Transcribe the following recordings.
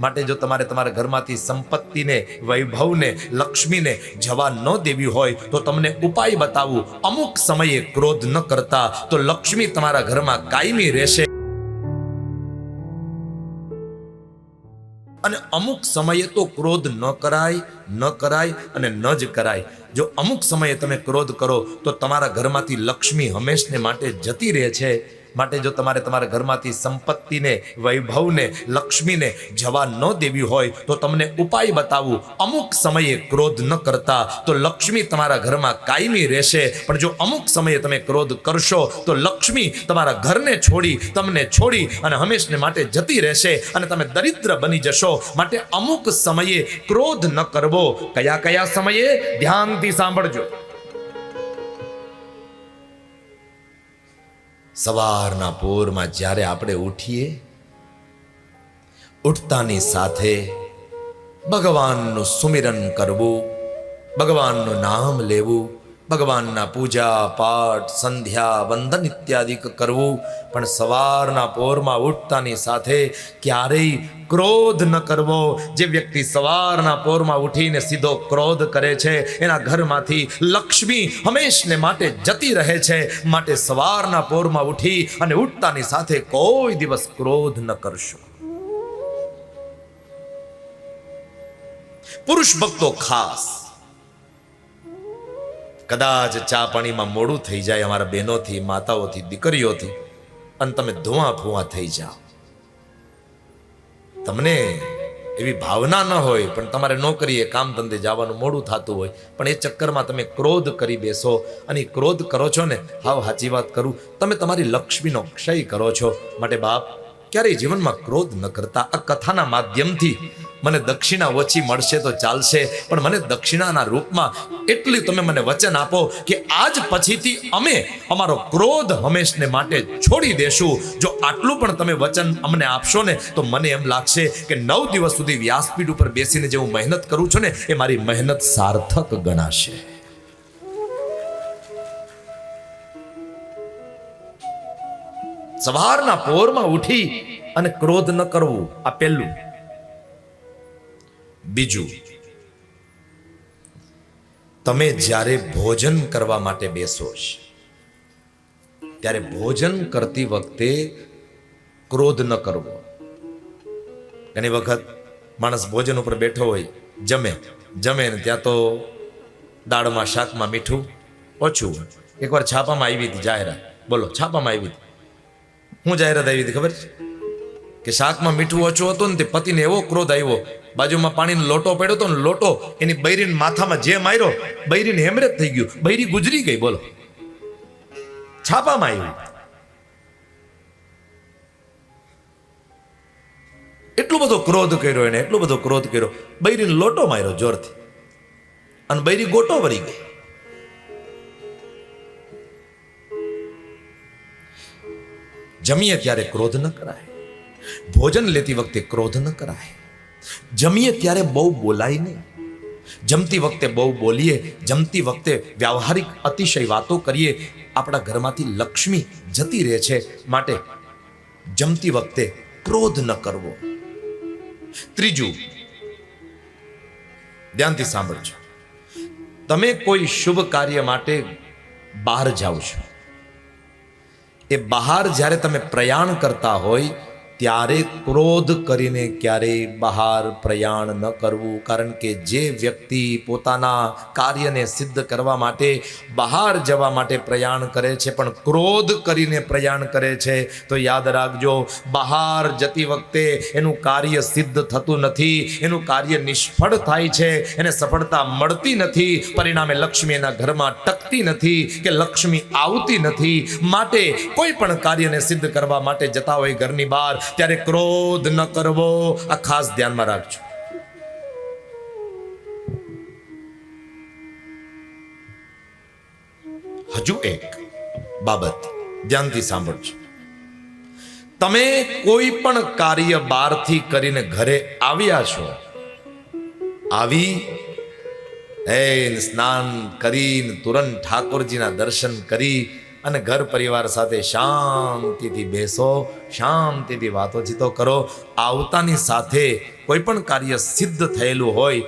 માટે જો તમારે તમારા ઘરમાંથી સંપત્તિને, વૈભવને, લક્ષ્મીને જવા ન દેવી હોય, તો તમને ઉપાય બતાવું. અમુક સમયે ક્રોધ ન કરતા તો લક્ષ્મી તમારા ઘરમાં કાયમી રહેશે. અને અમુક સમયે તો ક્રોધ ન કરાય ન કરાય અને ન જ કરાય. જો અમુક સમયે તમે ક્રોધ કરો, તો તમારા ઘરમાંથી લક્ષ્મી હંમેશને માટે જતી રહે છે. માટે જો તમારે તમારા ઘરમાંથી સંપત્તિને, વૈભવને, લક્ષ્મીને જવા ન દેવી હોય, તો તમને ઉપાય બતાવું. અમુક સમયે ક્રોધ ન કરતા તો લક્ષ્મી તમારા ઘરમાં કાયમી રહેશે. પણ જો અમુક સમયે તમે ક્રોધ કરશો તો લક્ષ્મી તમારા ઘરને છોડી, તમને છોડી અને હંમેશને માટે જતી રહેશે અને તમે દરિદ્ર બની જશો. માટે અમુક સમયે ક્રોધ ન કરવો. કયા કયા સમયે? ધ્યાનથી સાંભળજો. સવારના પોરમાં જ્યારે આપણે ઉઠીએ ઉઠતાની સાથે ભગવાનનું સુમિરન કરવું ભગવાનનું નામ લેવું ભગવાનના પૂજા, પાઠ, સંધ્યા, વંદન ઇત્યાદિ કરવું. પણ સવારના પોરમાં ઉઠતાની સાથે ક્યારેય ક્રોધ ન કરવો. જે વ્યક્તિ સવારના પોરમાં ઉઠીને સીધો ક્રોધ કરે છે, એના ઘરમાંથી લક્ષ્મી હંમેશને માટે જતી રહે છે, માટે સવારના પોરમાં ઉઠી અને ઉઠતાની સાથે કોઈ દિવસ ક્રોધ ન કરશો. પુરુષ ભક્તો ખાસ કદાચ ચા પાણીમાં મોડું થઈ જાય અમારા બહેનોથી, માતાઓથી, દીકરીઓથી, અને તમે ધુઆ ફુવા થઈ જાઓ. તમને એવી ભાવના ન હોય, પણ તમારે નોકરીએ કામ ધંધે જવાનું મોડું થતું હોય, પણ એ ચક્કરમાં તમે ક્રોધ કરી બેસો, અને ક્રોધ કરો છો ને, હાવ સાચી વાત કરું, તમે તમારી લક્ષ્મીનો ક્ષય કરો છો. માટે બાપ ક્યારેય જીવનમાં ક્રોધ ન કરતા. આ કથાના માધ્યમથી મને દક્ષિણા ઓછી મળશે તો ચાલશે. પણ મને દક્ષિણાના રૂપમાં એટલી તમે મને વચન આપો કે આજ પછીથી અમે અમારો ક્રોધ હંમેશને માટે છોડી દેશું. જો આટલું પણ તમે વચન અમને આપશો ને, તો મને એમ લાગશે કે નવ દિવસ સુધી વ્યાસપીઠ ઉપર બેસીને જે હું મહેનત કરું છું ને, એ મારી મહેનત સાર્થક ગણાશે. સવારના પોરમાં ઉઠી અને ક્રોધ ન કરવું, આ પહેલું. બીજું, તમે જ્યારે ભોજન કરવા માટે બેસો ત્યારે ભોજન કરતી વખતે ક્રોધ ન કરવો. ઘણી વખત માણસ ભોજન ઉપર બેઠો હોય, જમે જમે ને ત્યાં તો દાળમાં, શાકમાં મીઠું ઓછું એકવાર છાપામાં આવી હતી જાહેરાત. બોલો, છાપામાં આવી હતી. હું જાહેરાત આવી હતી, ખબર છે? કે શાકમાં મીઠું ઓછું હતું ને તે પતિને એવો ક્રોધ આવ્યો. બાજુમાં પાણીનો લોટો પડ્યો હતો ને લોટો એની બૈરીને માથામાં જે માર્યો, બૈરીને હેમરેજ થઈ ગયું. બૈરી ગુજરી ગઈ, બોલો. છાપામાં આવ્યું એટલો બધો ક્રોધ કર્યો એને, એટલો બધો ક્રોધ કર્યો. બૈરીને લોટો માર્યો, જોરથી. અને બૈરી ગોટો વળી ગઈ. જમીએ ત્યારે ક્રોધ ન કરાય. ભોજન લેતી વખતે ક્રોધ ન કરાય. જમીએ ત્યારે બહુ બોલાય નહીં. જમતી વખતે બહુ બોલીએ, જમતી વખતે વ્યવહારિક અતિશય વાતો કરીએ, આપણા ઘરમાંથી લક્ષ્મી જતી રહે છે માટે જમતી વખતે ક્રોધ ન કરવો. ત્રીજું, ધ્યાનથી સાંભળજો. તમે કોઈ શુભ કાર્ય માટે બહાર જાઓ છો. એ બહાર જ્યારે તમે પ્રયાણ કરતા હોય ત્યારે ક્રોધ કરીને ક્યારેય બહાર પ્રયાણ ન કરવું, કારણ કે જે વ્યક્તિ પોતાના કાર્યને સિદ્ધ કરવા માટે બહાર જવા માટે પ્રયાણ કરે છે, પણ ક્રોધ કરીને પ્રયાણ કરે છે, તો યાદ રાખજો, બહાર જતી વખતે એનું કાર્ય સિદ્ધ થતું નથી, એનું કાર્ય નિષ્ફળ થાય છે, એને સફળતા મળતી નથી, પરિણામે લક્ષ્મી એના ઘરમાં ટકતી નથી કે લક્ષ્મી આવતી નથી, માટે કોઈ પણ કાર્યને સિદ્ધ કરવા માટે જતા હોય ઘરની બહાર ત્યારે ક્રોધ ન કરવો. આ ખાસ ધ્યાનમાં રાખજો. હજુ એક બાબત ધ્યાનથી સાંભળજો. તમે કોઈ પણ કાર્ય બહારથી કરીને ઘરે આવ્યા છો, આવી હે સ્નાન કરીને તુરંત ઠાકોરજીના દર્શન કરી અને ઘર પરિવાર સાથે શાંતિથી બેસો, શાંતિથી વાતોચીતો કરો. આવતાની સાથે કોઈ પણ કાર્ય સિદ્ધ થયેલું હોય,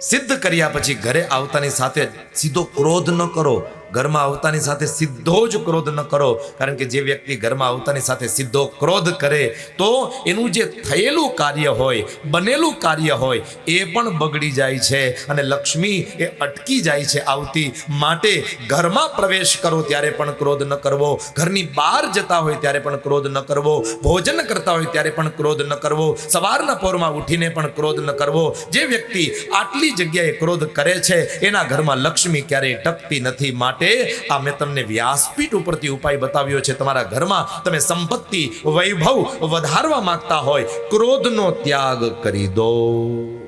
સિદ્ધ કર્યા પછી ઘરે આવતાની સાથે સીધો ક્રોધ ન કરો. ઘરમાં આવતાની સાથે સીધો જ ક્રોધ ન કરો. કારણ કે જે વ્યક્તિ ઘરમાં આવતાની સાથે સીધો ક્રોધ કરે, તો એનું જે થયેલું કાર્ય હોય, બનેલું કાર્ય હોય, એ પણ બગડી જાય છે. અને લક્ષ્મી એ અટકી જાય છે આવતી માટે ઘરમાં પ્રવેશ કરો ત્યારે પણ ક્રોધ ન કરવો. ઘરની બહાર જતા હોય ત્યારે પણ ક્રોધ ન કરવો. ભોજન કરતા હોય ત્યારે પણ ક્રોધ ન કરવો. સવારના પોરમાં ઉઠીને પણ ક્રોધ ન કરવો. જે વ્યક્તિ આટલી જગ્યાએ ક્રોધ કરે છે, એના ઘરમાં લક્ષ્મી ક્યારેય ટકતી નથી. માટે આ મેં તમને વ્યાસપીઠ ઉપરથી ઉપાય બતાવ્યો છે. તમારા ઘરમાં તમે સંપત્તિ, વૈભવ વધારવા માંગતા હોય, ક્રોધનો ત્યાગ કરી દો.